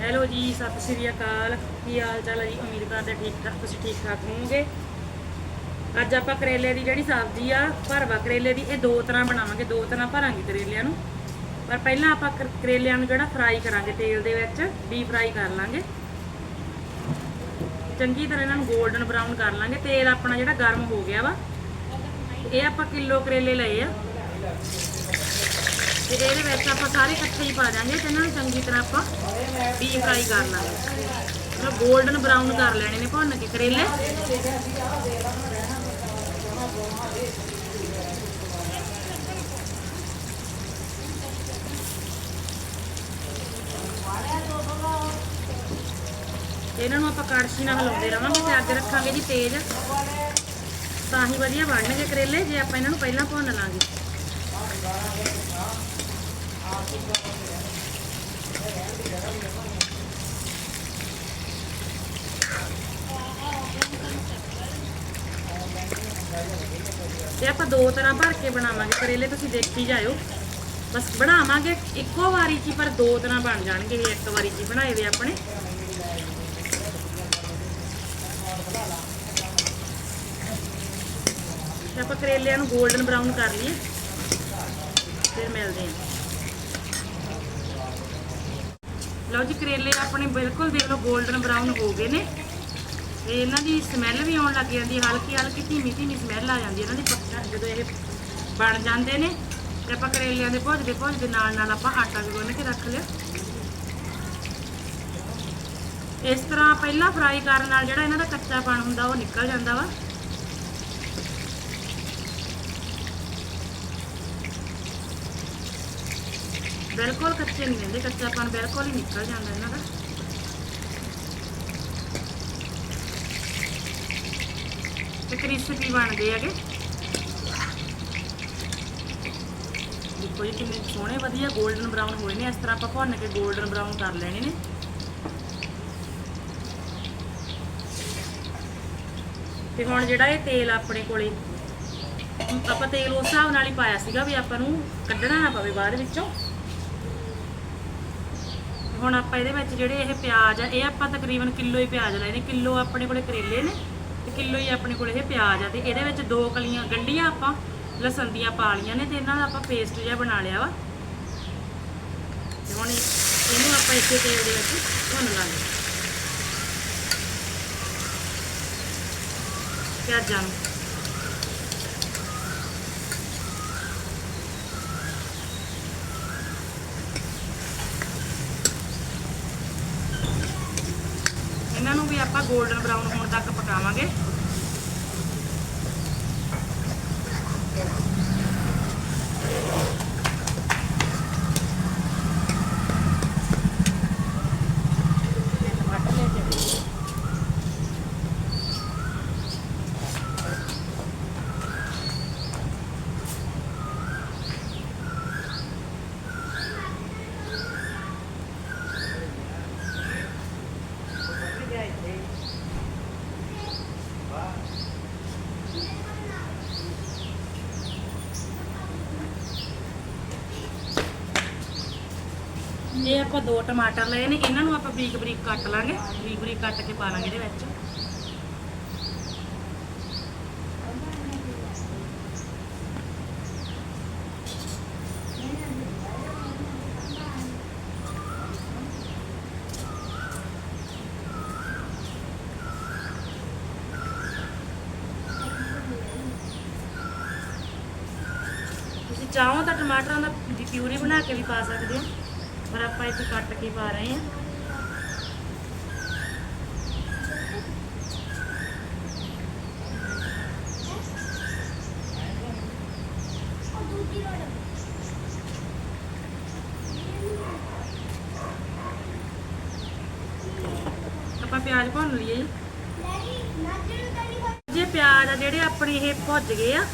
Hello ਜੀ, ਸਤਿ ਸ਼੍ਰੀ ਅਕਾਲ। ਕੀ ਹਾਲ ਚਾਲ ਹੈ ਜੀ? ਉਮੀਦ ਕਰਦੇ ਠੀਕ ਠਾਕ ਤੁਸੀਂ ਠੀਕ ਠਾਕ ਹੋਵੋਗੇ? ਅੱਜ ਆਪਾਂ ਕਰੇਲੇ ਦੀ ਜਿਹੜੀ ਸਬਜ਼ੀ ਆ, ਭਰਵਾ ਕਰੇਲੇ ਦੀ, ਇਹ ਦੋ ਤਰ੍ਹਾਂ ਬਣਾਵਾਂਗੇ, ਦੋ ਤਰ੍ਹਾਂ ਭਰਾਂਗੇ ਕਰੇਲਿਆਂ ਨੂੰ। ਪਰ ਪਹਿਲਾਂ ਆਪਾਂ ਕਰ- ਕਰੇਲਿਆਂ ਨੂੰ ਜਿਹੜਾ ਫਰਾਈ ਕਰਾਂਗੇ ਤੇਲ ਦੇ ਵਿੱਚ ਡੀਪ ਫਰਾਈ ਕਰ ਲਾਂਗੇ। ਚੰਗੀ ਤਰ੍ਹਾਂ ਇਹਨਾਂ ਨੂੰ 골ਡਨ ਬਰਾਊਨ ਕਰ ਲਾਂਗੇ। ਤੇਲ ਆਪਣਾ ਜਿਹੜਾ ਗਰਮ ਹੋ ਗਿਆ ਵਾ, ਇਹ ਆਪਾਂ ਕਿਲੋ ਕਰੇਲੇ ਲਏ ਆ। ਤੇ ਇਹਦੇ ਵਿੱਚ ਆਪਾਂ ਸਾਰੇ ਇਕੱਠੇ ਹੀ ਪਾ ਦਾਂਗੇ ਤੇ ਇਹਨਾਂ ਨੂੰ ਚੰਗੀ ਤਰ੍ਹਾਂ ਆਪਾਂ ਡੀਪ ਫਰਾਈ ਕਰ ਲਾਂਗੇ। ਮਤਲਬ 골ਡਨ ਬਰਾਊਨ ਕਰ ਲੈਣੇ ਨੇ ਭੁੰਨ ਕੇ ਕਰੇਲੇ। ਇਹਨਾਂ ਨੂੰ ਆਪਾਂ ਕੜਛੀ ਨਾਲ ਹਿਲਾਉਂਦੇ ਰਵਾਂਗੇ ਤੇ ਅੱਗ ਰੱਖਾਂਗੇ ਜੀ ਤੇਜ਼। ਤਾਂ ਹੀ ਵਧੀਆ ਬਣਨਗੇ ਕਰੇਲੇ, ਜੇ ਆਪਾਂ ਇਹਨਾਂ ਨੂੰ ਪਹਿਲਾਂ ਭੁੰਨ ਲਾਂਗੇ। ਤੇ ਆਪਾਂ ਦੋ ਤਰ੍ਹਾਂ ਭਰ ਕੇ ਬਣਾਵਾਂਗੇ, ਕਰੇਲੇ ਤੁਸੀਂ ਦੇਖੀ ਜਾਇਓ। ਬਸ ਬਣਾਵਾਂਗੇ ਇੱਕੋ ਵਾਰੀ 'ਚ ਪਰ ਦੋ ਤਰ੍ਹਾਂ ਬਣ ਜਾਣਗੇ, ਇਹ ਇੱਕ ਵਾਰੀ 'ਚ ਬਣਾਏ ਵੇ ਆਪਣੇ। ਆਪਾਂ ਕਰੇਲਿਆਂ ਨੂੰ 골ਡਨ ਬਰਾਊਨ ਕਰ ਲਈਏ, ਫਿਰ ਮਿਲਦੇ ਹਾਂ ਲਓ ਜੀ, ਕਰੇਲੇ ਆਪਣੇ ਬਿਲਕੁਲ ਦੇਖ ਲਓ 골ਡਨ ਬਰਾਊਨ ਹੋ ਗਏ ਨੇ। ਤੇ ਇਹਨਾਂ ਦੀ ਸਮੈਲ ਵੀ ਆਉਣ ਲੱਗ ਜਾਂਦੀ ਹੈ, ਹਲਕੀ ਹਲਕੀ ਧੀਮੀ ਧੀਮੀ ਸਮੈਲ ਆ ਜਾਂਦੀ ਹੈ ਇਹਨਾਂ ਦੀ ਪੱਕਾ, ਜਦੋਂ ਇਹ ਬਣ ਜਾਂਦੇ ਨੇ। ਤੇ ਆਪਾਂ ਕਰੇਲਿਆਂ ਦੇ ਭੁੱਜਦੇ ਭੁੱਜਦੇ ਨਾਲ ਨਾਲ ਆਪਾਂ ਆਟਾ ਵੀ ਗੁੰਨ ਕੇ ਰੱਖ ਲਿਆ। ਇਸ ਤਰ੍ਹਾਂ ਪਹਿਲਾਂ ਫਰਾਈ ਕਰਨ ਨਾਲ ਜਿਹੜਾ ਇਹਨਾਂ ਦਾ ਕੱਚਾਪਣ ਹੁੰਦਾ, ਉਹ ਨਿਕਲ ਜਾਂਦਾ ਵਾ। ਬਿਲਕੁਲ ਕੱਚੇ ਨਹੀਂ ਰਹਿੰਦੇ ਕੱਚਾਪਣ ਬਿਲਕੁਲ ਹੀ ਨਿਕਲ ਜਾਂਦਾ ਇਹਨਾਂ ਦਾ। ਤੇ ਕ੍ਰਿਸਪੀ ਬਣਦੇ ਹੈਗੇ। ਦੇਖੋ ਜੀ ਕਿੰਨੇ ਸੋਹਣੇ, ਵਧੀਆ 골ਡਨ ਬਰਾਊਨ ਹੋਏ ਨੇ। ਇਸ ਤਰ੍ਹਾਂ ਆਪਾਂ ਭੁੰਨ ਕੇ 골ਡਨ ਬਰਾਊਨ ਕਰ ਲੈਣੇ ਨੇ। ਤੇ ਹੁਣ ਜਿਹੜਾ ਇਹ ਤੇਲ ਆਪਣੇ ਕੋਲੇ, ਆਪਾਂ ਤੇਲ ਉਸ ਹਿਸਾਬ ਨਾਲ ਹੀ ਪਾਇਆ ਸੀਗਾ ਵੀ ਆਪਾਂ ਨੂੰ ਕੱਢਣਾ ਨਾ ਪਵੇ ਬਾਅਦ ਵਿੱਚੋਂ। ਹੁਣ ਆਪਾਂ ਇਹਦੇ ਵਿੱਚ ਜਿਹੜੇ ਇਹ ਪਿਆਜ਼ ਆ, ਇਹ ਆਪਾਂ ਤਕਰੀਬਨ ਕਿਲੋ ਹੀ ਪਿਆਜ਼ ਲਏ ਨੇ। ਕਿਲੋ ਆਪਣੇ ਕੋਲੇ ਕਰੇਲੇ ਨੇ ਤੇ ਕਿਲੋ ਹੀ ਆਪਣੇ ਕੋਲੇ ਇਹ ਪਿਆਜ਼ ਆ ਤੇ ਇਹਦੇ ਵਿੱਚ ਦੋ ਕਲੀਆਂ ਗੰਢੀਆਂ ਆਪਾਂ, ਲਸਣ ਦੀਆਂ ਪਾ ਲਈਆਂ ਨੇ ਤੇ ਇਹਨਾਂ ਦਾ ਆਪਾਂ ਪੇਸਟ ਜਿਹਾ ਬਣਾ ਲਿਆ ਵਾ। ਤੇ ਹੁਣ ਇਹਨੂੰ ਆਪਾਂ ਇਸੇ ਤੇਲ ਦੇ ਵਿੱਚ ਭੁੰਨ ਲਾਂਗੇ। ਪਿਆਜ਼ਾਂ ਨੂੰ ਇਹਨਾਂ ਨੂੰ ਵੀ ਆਪਾਂ 골ਡਨ ਬਰਾਊਨ ਹੋਣ ਤੱਕ ਪਕਾਵਾਂਗੇ। ਇਹ ਆਪਾਂ ਦੋ ਟਮਾਟਰ ਲਏ ਨੇ, ਇਹਨਾਂ ਨੂੰ ਆਪਾਂ ਬਰੀਕ ਬਰੀਕ ਕੱਟ ਲਾਂਗੇ। ਬਰੀਕ ਬਰੀਕ ਕੱਟ ਕੇ ਪਾ ਲਾਂਗੇ ਇਹਦੇ ਵਿੱਚ। ਤੁਸੀਂ ਚਾਹੋ ਤਾਂ ਟਮਾਟਰਾਂ ਦਾ ਦੀ ਪਿਊਰੀ ਬਣਾ ਕੇ ਵੀ ਪਾ ਸਕਦੇ ਹੋ। ਆਪਾਂ ਇੱਥੇ ਕੱਟ ਕੇ ਪਾ ਰਹੇ ਹਾਂ ਆਪਾਂ ਪਿਆਜ਼ ਭੁੰਨ ਲਈਏ ਜੀ। ਜੇ ਪਿਆਜ਼ ਆ ਜਿਹੜੇ ਆਪਣੇ ਇਹ ਭੁੱਜ ਗਏ ਆ।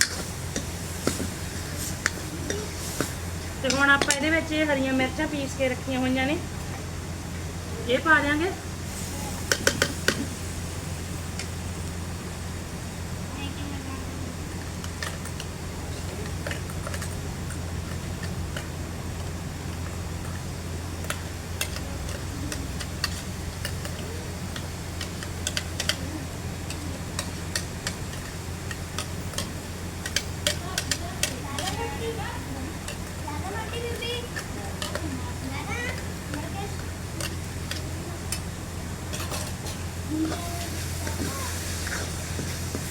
ਤੇ ਹੁਣ ਆਪਾਂ ਇਹਦੇ ਵਿੱਚ ਇਹ ਹਰੀਆਂ ਮਿਰਚਾਂ ਪੀਸ ਕੇ ਰੱਖੀਆਂ ਹੋਈਆਂ ਨੇ। ਇਹ ਪਾ ਦਿਆਂਗੇ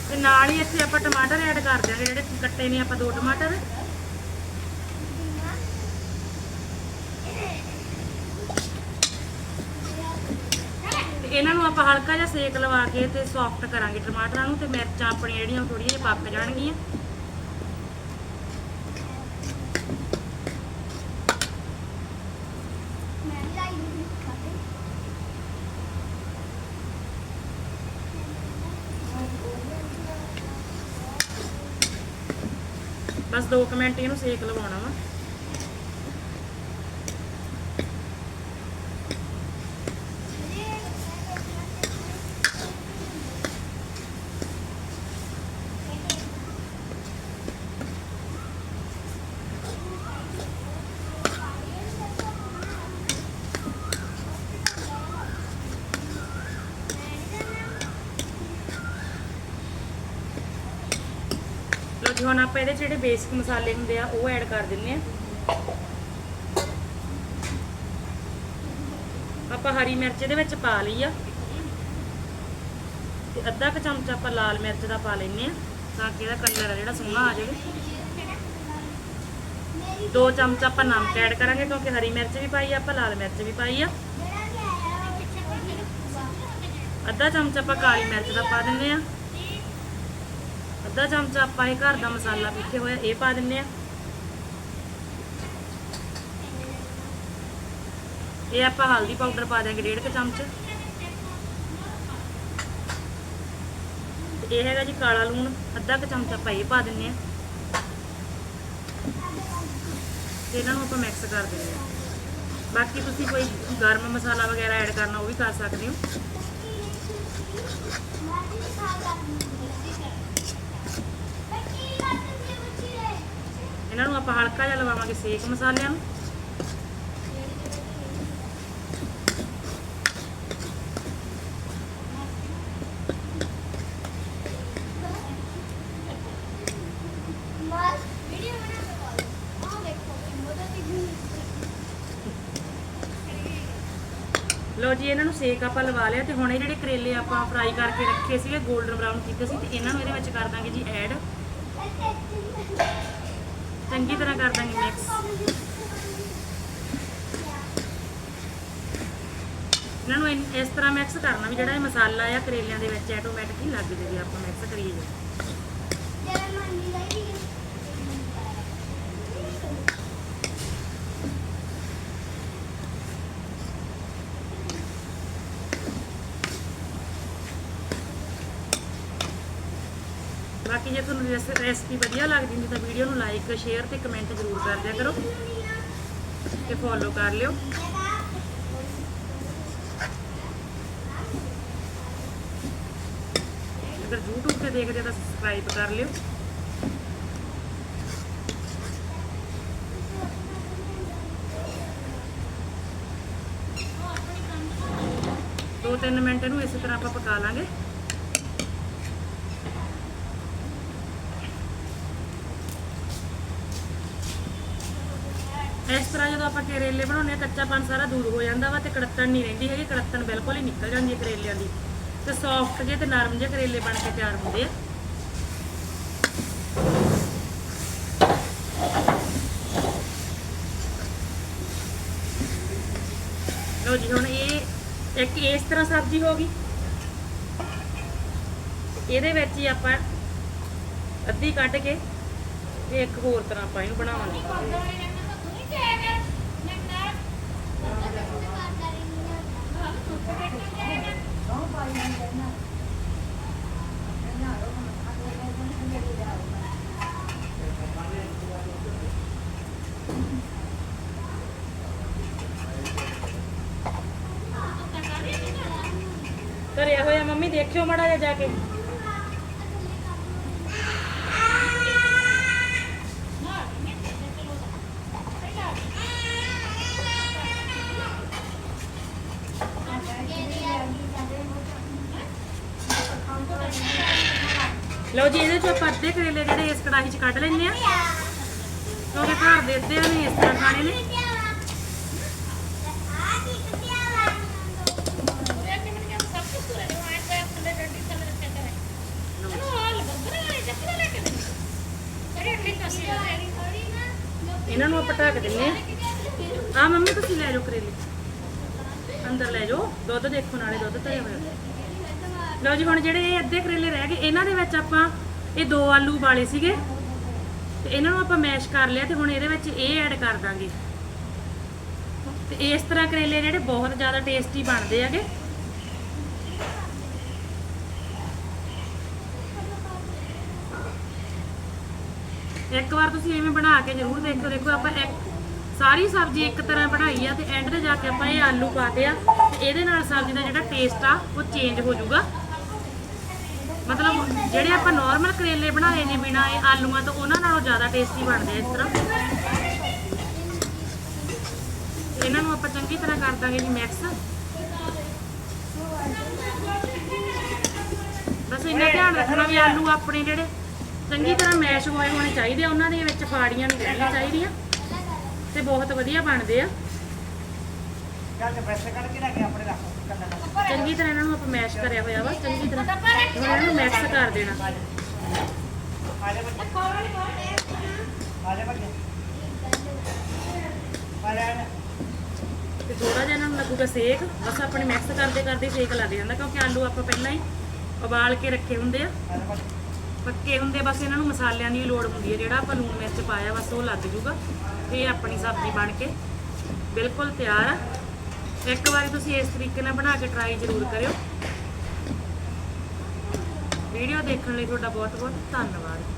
ਤੇ ਨਾਲ ਹੀ ਇੱਥੇ ਆਪਾਂ ਟਮਾਟਰ ਦਿਆਂਗੇ ਜਿਹੜੇ ਕੱਟੇ ਨੇ ਆਪਾਂ ਦੋ ਟਮਾਟਰ। ਤੇ ਇਹਨਾਂ ਨੂੰ ਆਪਾਂ ਹਲਕਾ ਜਿਹਾ ਸੇਕ ਲਵਾ ਕੇ ਤੇ ਸੌਫਟ ਕਰਾਂਗੇ ਟਮਾਟਰਾਂ ਨੂੰ ਤੇ ਮਿਰਚਾਂ ਆਪਣੀਆਂ ਜਿਹੜੀਆਂ ਥੋੜੀਆਂ ਜਿਹੀਆਂ ਪੱਕ ਜਾਣਗੀਆਂ ਮੈਂ ਵੀ ਲਾਈ ਦੂੰਗੀ ਖਾਤੇ ਬਸ 2 ਮਿੰਟ ਇਹਨੂੰ ਸੇਕ ਲਵਾਉਣਾ ਵਾ। ਲੋ ਹੁਣ ਆਪਾਂ ਇਹਦੇ 'ਚ ਜਿਹੜੇ ਬੇਸਿਕ ਮਸਾਲੇ ਹੁੰਦੇ ਆ, ਉਹ ਐਡ ਕਰ ਦਿੰਨੇ ਆ। ਆਪਾਂ ਹਰੀ ਮਿਰਚ ਇਹਦੇ ਵਿੱਚ ਪਾ ਲਈ ਆ। ਤੇ ਅੱਧਾ ਕੁ ਚਮਚ ਆਪਾਂ ਲਾਲ ਮਿਰਚ ਦਾ ਪਾ ਲੈਨੇ ਆ, ਤਾਂ ਕਿ ਇਹਦਾ ਕਲਰ ਆ ਜਿਹੜਾ ਸੋਹਣਾ ਆ ਜਾਵੇ। ਦੋ ਚਮਚ ਆਪਾਂ ਨਮਕ ਐਡ ਕਰਾਂਗੇ, ਕਿਉਂਕਿ ਹਰੀ ਮਿਰਚ ਵੀ ਪਾਈ ਆ, ਆਪਾਂ ਲਾਲ ਮਿਰਚ ਵੀ ਪਾਈ ਆ। ਅੱਧਾ ਚਮਚ ਆਪਾਂ ਕਾਲੀ ਮਿਰਚ ਦਾ ਪਾ ਦਿੰਨੇ ਆ। ਅੱਧਾ ਚਮਚਾ ਆਪਾਂ ਇਹ ਘਰ ਦਾ ਮਸਾਲਾ ਪੀਸੇ ਹੋਇਆ, ਇਹ ਪਾ ਦਿੰਨੇ ਆ ਇਹ ਆਪਾਂ ਹਲਦੀ ਪਾਊਡਰ ਪਾ ਦਿਆਂਗੇ, ਡੇਢ ਕੁ ਚਮਚ। ਤੇ ਇਹ ਹੈਗਾ ਜੀ ਕਾਲਾ ਲੂਣ, ਅੱਧਾ ਕੁ ਚਮਚ ਆਪਾਂ ਇਹ ਪਾ ਦਿੰਨੇ ਆ ਤੇ ਇਹਨਾਂ ਨੂੰ ਆਪਾਂ ਮਿਕਸ ਕਰ ਦਿੰਨੇ ਆ ਬਾਕੀ ਤੁਸੀਂ ਕੋਈ ਗਰਮ ਮਸਾਲਾ ਵਗੈਰਾ ਐਡ ਕਰਨਾ, ਉਹ ਵੀ ਕਰ ਸਕਦੇ ਹੋ। ਇਹਨਾਂ ਨੂੰ ਆਪਾਂ ਹਲਕਾ ਜਿਹਾ ਲਵਾਵਾਂਗੇ ਸੇਕ ਮਸਾਲਿਆਂ ਨੂੰ। ਲੋ ਜੀ, ਇਹਨਾਂ ਨੂੰ ਸੇਕ ਆਪਾਂ ਲਵਾ ਲਿਆ ਤੇ ਹੁਣ ਇਹ ਜਿਹੜੇ ਕਰੇਲੇ ਆਪਾਂ ਫਰਾਈ ਕਰਕੇ ਰੱਖੇ ਸੀਗੇ 골ਡਨ ਬਰਾਊਨ ਕੀਤੇ ਸੀ, ਤੇ ਇਹਨਾਂ ਨੂੰ ਇਹਦੇ ਵਿੱਚ ਕਰ ਦਾਂਗੇ ਜੀ ਐਡ ਚੰਗੀ ਤਰ੍ਹਾਂ ਕਰ ਦਾਂਗੇ ਮਿਕਸ ਇਹਨਾਂ ਨੂੰ ਇਸ ਤਰ੍ਹਾਂ ਮਿਕਸ ਕਰਨਾ ਵੀ ਜਿਹੜਾ ਇਹ ਮਸਾਲਾ ਆ, ਕਰੇਲਿਆਂ ਦੇ ਵਿੱਚ ਆਟੋਮੈਟਿਕ ਹੀ ਲੱਗ ਜਾਵੇ ਆਪਾਂ ਮਿਕਸ ਕਰੀਏ। ਜੀ ਬਾਕੀ ਜੇ ਤੁਹਾਨੂੰ ਰੈਸਪੀ ਵਧੀਆ ਲੱਗਦੀ ਹੁੰਦੀ ਤਾਂ ਵੀਡੀਓ ਨੂੰ ਲਾਈਕ ਸ਼ੇਅਰ ਤੇ ਕਮੈਂਟ ਜ਼ਰੂਰ ਕਰ ਦਿਆ ਕਰੋ ਤੇ ਫੋਲੋ ਕਰ ਲਿਓ। ਅਗਰ YouTube ਤੇ ਦੇਖਦੇ ਹੋ ਤਾਂ ਸਬਸਕ੍ਰਾਈਬ ਕਰ ਲਿਓ। ਦੋ ਤਿੰਨ ਮਿੰਟ ਇਹਨੂੰ ਇਸੇ ਤਰ੍ਹਾਂ ਆਪਾਂ ਪਕਾ ਲਾਂਗੇ। ਇਸ ਤਰ੍ਹਾਂ ਜਦੋਂ ਆਪਾਂ ਕਰੇਲੇ ਬਣਾਉਂਦੇ ਆ ਕੱਚਾਪਨ ਸਾਰਾ ਦੂਰ ਹੋ ਜਾਂਦਾ ਵਾ ਤੇ ਕੜੱਤਣ ਨਹੀਂ ਰਹਿੰਦੀ ਹੈਗੀ, ਕੜੱਤਣ ਬਿਲਕੁਲ ਹੀ ਨਿਕਲ ਜਾਂਦੀ ਹੈ ਕਰੇਲਿਆਂ ਦੀ। ਤੇ ਸੌਫਟ ਜਿਹੇ ਤੇ ਨਰਮ ਜਿਹੇ ਕਰੇਲੇ ਬਣ ਕੇ ਤਿਆਰ ਹੁੰਦੇ ਆ। ਲੋ ਜੀ, ਹੁਣ ਇਹ ਇੱਕ ਇਸ ਤਰ੍ਹਾਂ ਸਬਜ਼ੀ ਹੋ ਗਈ। ਇਹਦੇ ਵਿੱਚ ਹੀ ਆਪਾਂ ਅੱਧੀ ਕੱਢ ਕੇ ਤੇ ਇੱਕ ਹੋਰ ਤਰ੍ਹਾਂ ਆਪਾਂ ਇਹਨੂੰ ਬਣਾਵਾਂਗੇ। ਧਰਿਆ ਹੋਇਆ ਮੰਮੀ ਦੇਖਿਓ ਮੜਾ ਜਾ ਜਾ ਕੇ। ਲਓ ਜੀ, ਇਹਦੇ ਚੋਂ ਆਪਾਂ ਅੱਧੇ ਕਰੇਲੇ ਜਿਹੜੇ ਇਸ ਕੜਾਹੀ 'ਚ ਕੱਢ ਲੈਂਦੇ ਆ। ਕਿਉਂਕਿ ਘਰ ਦੇ ਅੱਧੇ ਨੇ ਇਸ ਤਰ੍ਹਾਂ ਖਾਣੇ ਨੇ। ਇਹਨਾਂ ਨੂੰ ਆਪਾਂ ਢੱਕ ਦਿੰਨੇ ਆ ਆ ਮੰਮੀ, ਤੁਸੀਂ ਲੈ ਜਾਓ ਕਰੇਲੇ। ਅੰਦਰ ਲੈ ਜਾਓ। ਦੁੱਧ ਦੇਖੋ, ਨਾਲੇ ਦੁੱਧ ਧਰਿਆ ਹੋਇਆ। ਲਓ ਜੀ, ਹੁਣ ਜਿਹੜੇ ਇਹ ਅੱਧੇ ਕਰੇਲੇ ਰਹਿ ਗਏ, ਇਹਨਾਂ ਦੇ ਵਿੱਚ ਆਪਾਂ ਇਹ ਦੋ ਆਲੂ ਉਬਾਲੇ ਸੀਗੇ। ਤੇ ਇਹਨਾਂ ਨੂੰ ਆਪਾਂ ਮੈਸ਼ ਕਰ ਲਿਆ ਤੇ ਹੁਣ ਇਹਦੇ ਵਿੱਚ ਇਹ ਐਡ ਕਰ ਦਾਂਗੇ। ਤੇ ਇਸ ਤਰ੍ਹਾਂ ਕਰੇਲੇ ਜਿਹੜੇ ਬਹੁਤ ਜ਼ਿਆਦਾ ਟੇਸਟੀ ਬਣਦੇ ਹੈਗੇ। ਇੱਕ ਵਾਰ ਤੁਸੀਂ ਐਵੇਂ ਬਣਾ ਕੇ ਜ਼ਰੂਰ ਦੇਖੋ ਦੇਖੋ ਆਪਾਂ ਇੱਕ ਸਾਰੀ ਸਬਜ਼ੀ ਇੱਕ ਤਰ੍ਹਾਂ ਬਣਾਈ ਆ ਤੇ ਐਂਡ ਤੇ ਜਾ ਕੇ ਆਪਾਂ ਇਹ ਆਲੂ ਪਾਤੇ ਆ। ਤੇ ਇਹਦੇ ਨਾਲ ਸਬਜ਼ੀ ਦਾ ਜਿਹੜਾ ਟੇਸਟ ਆ, ਉਹ ਚੇਂਜ ਹੋ ਜਾਊਗਾ। ਮਤਲਬ ਜਿਹੜੇ ਆਪਾਂ ਨਾਰਮਲ ਕਰੇਲੇ ਬਣਾਏ ਨੇ ਬਿਨਾ ਇਹ ਆਲੂਆਂ ਤੋਂ ਉਹਨਾਂ ਨਾਲੋਂ ਜ਼ਿਆਦਾ ਟੇਸਟੀ ਬਣਦੇ ਇਸ ਤਰ੍ਹਾਂ। ਇਹਨਾਂ ਨੂੰ ਆਪਾਂ ਚੰਗੀ ਤਰ੍ਹਾਂ ਕਰ ਦਾਂਗੇ ਜੀ ਮਿਕਸ ਬਸ ਇੰਨਾ ਧਿਆਨ ਰੱਖਣਾ ਵੀ ਆਲੂ ਆਪਣੇ ਜਿਹੜੇ ਚੰਗੀ ਤਰ੍ਹਾਂ ਮੈਸ਼ ਹੋਏ ਹੋਣੇ ਚਾਹੀਦੇ ਆ ਉਹਨਾਂ ਦੇ ਵਿੱਚ ਫਾੜੀਆਂ ਨਹੀਂ ਰਹਿਣੀਆਂ ਚਾਹੀਦੀਆਂ ਤੇ ਬਹੁਤ ਵਧੀਆ ਬਣਦੇ ਆ। ਚੰਗੀ ਤਰ੍ਹਾਂ ਇਹਨਾਂ ਆਪਾਂ ਮੈਸ਼ ਕਰਿਆ ਹੋਇਆ ਵਾ, ਚੰਗੀ ਤਰ੍ਹਾਂ। ਹੁਣ ਇਹਨਾਂ ਮਿਕਸ ਕਰ ਦੇਣਾ। ਤੇ ਥੋੜਾ ਜਿਹਾ ਇਹਨਾਂ ਨੂੰ ਲੱਗੂਗਾ ਸੇਕ, ਬਸ ਆਪਣੇ ਮਿਕਸ ਕਰਦੇ ਕਰਦੇ ਸੇਕ ਲੱਗ ਜਾਂਦਾ, ਕਿਉਂਕਿ ਆਲੂ ਆਪਾਂ ਪਹਿਲਾਂ ਹੀ ਉਬਾਲ ਕੇ ਰੱਖੇ ਹੁੰਦੇ ਆ। ਪੱਕੇ ਹੁੰਦੇ, ਬਸ ਇਹਨਾਂ ਨੂੰ ਮਸਾਲਿਆਂ ਦੀ ਲੋੜ ਹੁੰਦੀ ਹੈ ਜਿਹੜਾ ਆਪਾਂ ਲੂਣ ਮਿਰਚ ਪਾਇਆ, ਬਸ ਉਹ ਲੱਗ ਜੂਗਾ। ਤੇ ਆਪਣੀ ਸਬਜ਼ੀ ਬਣ ਕੇ ਬਿਲਕੁਲ ਤਿਆਰ ਆ। ਇੱਕ ਵਾਰੀ ਤੁਸੀਂ ਇਸ ਤਰੀਕੇ ਨਾਲ ਬਣਾ ਕੇ ਟਰਾਈ ਜ਼ਰੂਰ ਕਰਿਓ। ਵੀਡੀਓ ਦੇਖਣ ਲਈ ਤੁਹਾਡਾ ਬਹੁਤ ਬਹੁਤ ਧੰਨਵਾਦ।